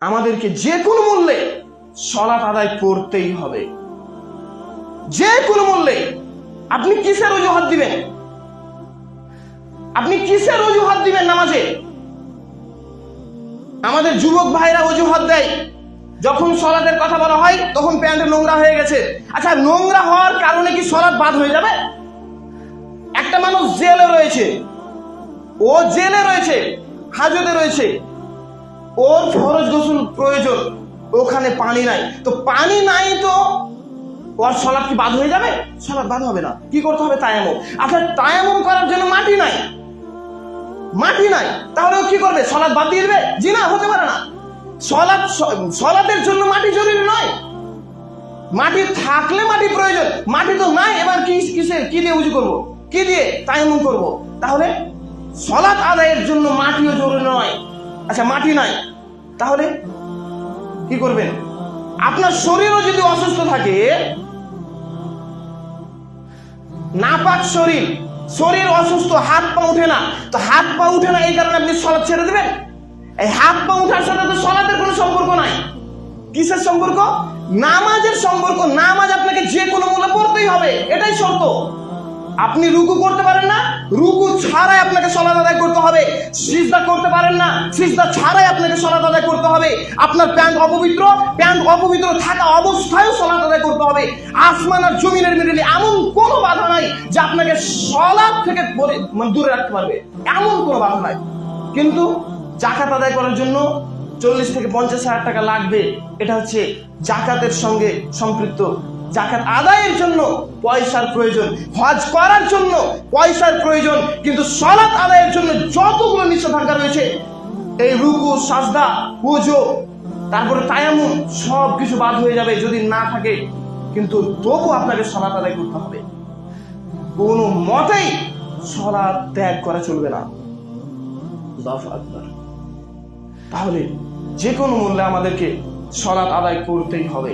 আমাদেরকে যে কোনো মূল্যে সলাৎ আদায় করতেই হবে। যে কোনো মূল্যে। আপনি কিসের অজুহাত দিবেন? আপনি কিসের অজুহাত দিবেন নামাজে? আমাদের যুবক ভাইরা অজুহাত দেয়। যখন সলাতের কথা বলা হয়, তখন প্যান্ট নোংরা হয়ে গেছে। আচ্ছা নোংরা হওয়ার কারণে কি সলাৎ বাদ হয়ে যাবে? একটা মানুষ জেলে রয়েছে। ও জেলে রয়েছে, হাজতে রয়েছে। ওর ফরজ গোসল প্রয়োজন। ওখানে পানি নাই। তো পানি নাই তো ওর সলাপ কি বাদ হয়ে যাবে? সলাপ বাদ হবে না। কি করতে হবে? তায়ামম। আচ্ছা তায়ামম করার জন্য মাটি নাই। মাটি নাই। তাহলে ও কি করবে? সলাৎ বাদ দিয়ে দেবে? জি না, হতে পারে না। সলাৎ সলাতের জন্য মাটি জরুরি নয়। মাটি থাকলে মাটি প্রয়োজন। মাটি তো নাই, এবার কি, কিসে, কি দিয়ে উজু করব? কি দিয়ে তায়ামুম করব? তাহলে সলাৎ আদায়ের জন্য মাটিও জরুরি নয়। আচ্ছা মাটি নাই। তাহলে কি করবেন? আপনার শরীরও যদি অসুস্থ থাকে, নাপাক শরীর শরীর অসুস্থ, হাত পা উঠে না। তো হাত পা উঠে না এই কারণে আপনি সলাৎ ছেড়ে দেবেন? এই হাত পা উঠার সাথে তো সলাতের কোনো সম্পর্ক নাই। কিসের সম্পর্ক? নামাজের সম্পর্ক। নামাজ আপনাকে যে কোনো মূল্যে পড়তেই হবে। এটাই শর্ত। আপনি রুকু করতে পারেন না, রুকু ছাড়াই আপনাকে সলাত আদায় করতে হবে। সিজদা করতে পারেন না, সিজদা ছাড়াই আপনাকে সলাত আদায় করতে হবে। আপনার প্যান্ট অপবিত্র প্যান্ট অপবিত্র থাকা অবস্থায়ও সলাত আদায় করতে হবে। আসমান আর জমিনের মিডিলে এমন কোনো বাধা নাই যে আপনাকে সলাপ থেকে মানে দূরে রাখতে পারবে। এমন কোনো বাধা নাই। কিন্তু জাকাত আদায় করার জন্য চল্লিশ থেকে পঞ্চাশ হাজার টাকা লাগবে। এটা হচ্ছে জাকাতের সঙ্গে সম্পৃক্ত জাকাত আদায়ের জন্য পয়সার প্রয়োজন, হজ করার জন্য পয়সার প্রয়োজন, কিন্তু সলাৎ আদায়ের জন্য যতগুলো নিষেধাজ্ঞা রয়েছে, এই রুকু, সাজদা পুজো তারপরে তায়ামুম সব কিছু বাদ হয়ে যাবে যদি না থাকে। কিন্তু তবু আপনাকে সলাৎ আদায় করতে হবে। কোনো মতেই সলাৎ ত্যাগ করা চলবে না। তাহলে যে কোনো মূল্যে আমাদেরকে সলাৎ আদায় করতেই হবে।